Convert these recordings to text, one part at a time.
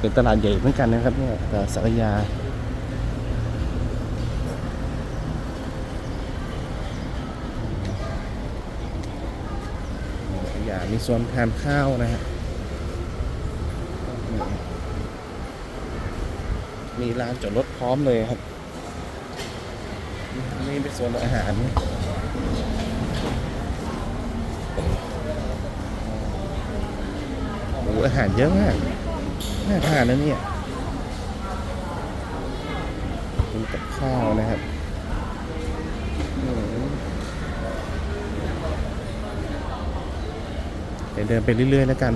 เป็นตลาดใหญ่เหมือนกันนะครับเนี่ยตลาดสักยาอย่ามีส่วนทานข้าวนะฮะมีร้านจอดรถพร้อมเลยครับ นี่เป็นส่วนอาหารโอ้อาหารเยอะมาก น่าทานนะเนี่ยเป็นกับข้าวนะครับเดี๋ยวเดินไปเรื่อยๆแล้วกัน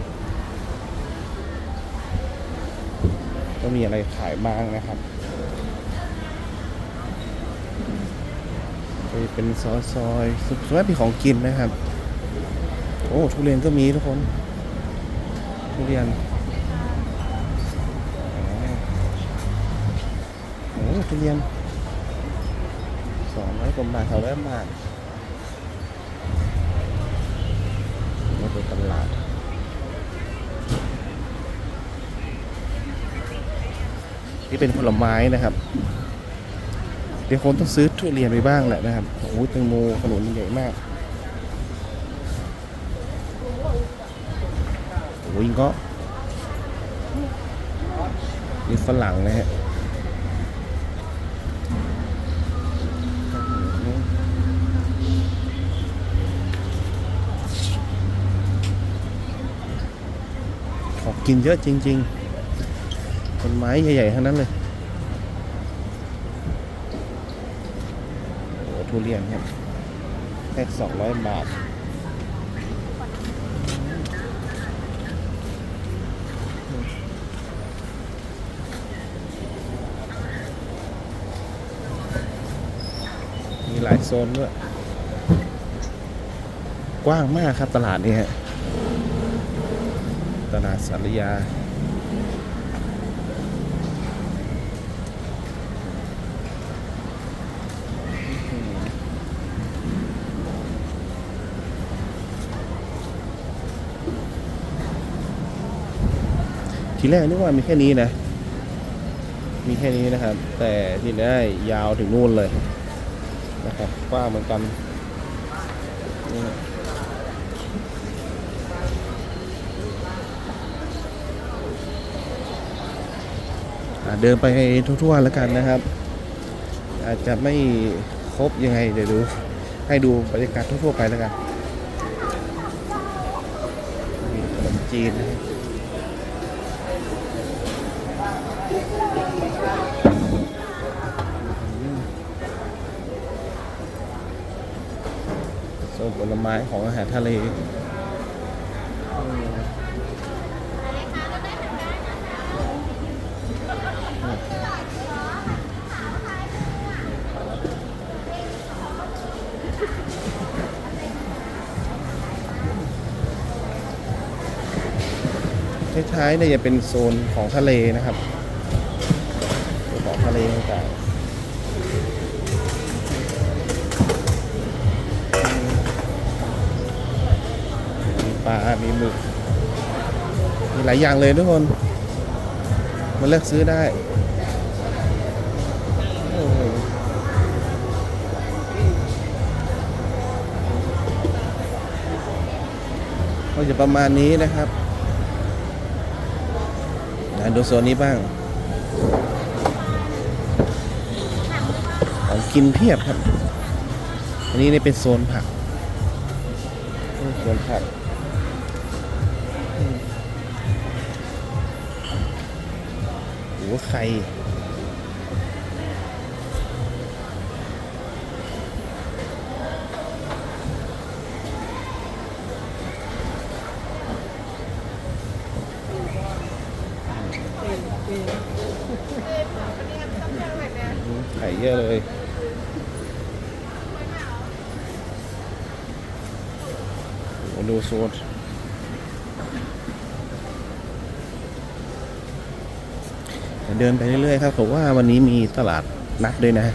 ก็มีอะไรขายบ้างนะครับเป็นซอยซอยๆสุดท้ายเป็นของกินนะครับ โอ้ทุเรียนก็มีทุกคน ทุเรียน ทุเรียนสองร้อยกว่าบาทแถวละบาทนี่เป็นตลาดที่เป็นผลไม้นะครับ เดี๋ยวคนต้องซื้อทุเรียนไปบ้างแหละนะครับโอ้โหแตงโมขนุนใหญ่มากโอ้ยก็มีฝรั่งนะฮะ กินเยอะจริงๆต้นไม้ใหญ่ๆทั้งนั้นเลยโอ้โหทุเรียนครับแค่สองร้อยบาทมีหลายโซนด้วย กว้างมากครับตลาดนี้ฮะ ตลาดสารยา ทีแรกนึกว่ามีแค่นี้นะ มีแค่นี้นะครับ แต่ที่ได้ยาวถึงนู่นเลยนะครับกว้างเหมือนกันนี่ เดินไปทั่วๆแล้วกันนะครับ อาจจะไม่ครบยังไงเดี๋ยวดู ให้ดูบรรยากาศทั่วๆไปแล้วกันมีขนมจีนนะครับโซนผลไม้ของอาหารทะเล ท้ายๆเนี่ยจะเป็นโซนของทะเลนะครับโซนของทะเลต่างๆมีปลา มีหมึก มีหลายอย่างเลยทุกคนมาเลือกซื้อได้ก็จะประมาณนี้นะครับ ดูโซนนี้บ้าง ของกินเพียบครับ อันนี้เนี่ยเป็นโซนผัก โซนผักโอ้ไข่ อืมไข่เยอะเลยโอ้โหดูโซนเดินไปเรื่อยๆครับผมว่าวันนี้มีตลาดนัดด้วยนะ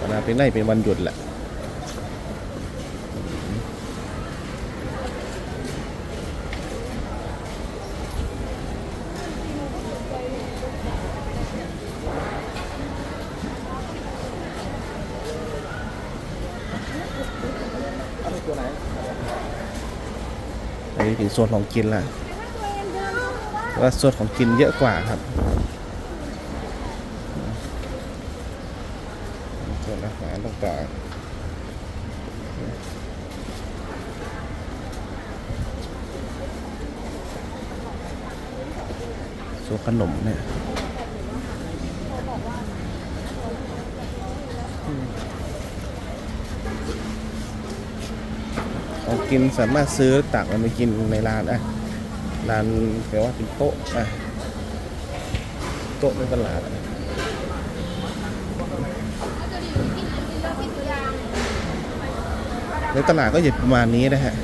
ตลาเป็นไร่เป็นวันหยุดแหละ งโซนของกินละว่าโซนของกินเยอะกว่าครับส่วนอาหารต่างๆส่วนขนมเนี่ย ของกินสามารถซื้อตักมันไปกินในร้านอะร้านแปลว่าเป็นโต๊ะอะโต๊ะในตลาดอะในตลาดก็อยู่ประมาณนี้นะฮะ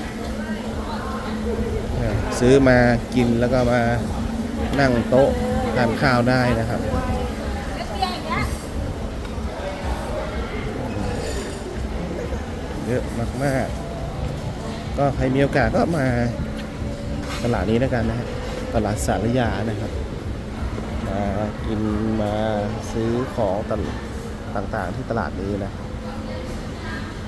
อะซื้อมากินแล้วก็มานั่งโต๊ะทานข้าวได้นะครับเยอะมากๆ ก็ใครมีโอกาสก็มาตลาดนี้แล้วกันนะฮะตลาดสารยานะครับมากินมาซื้อของตลต่างๆที่ตลาดนี้นะ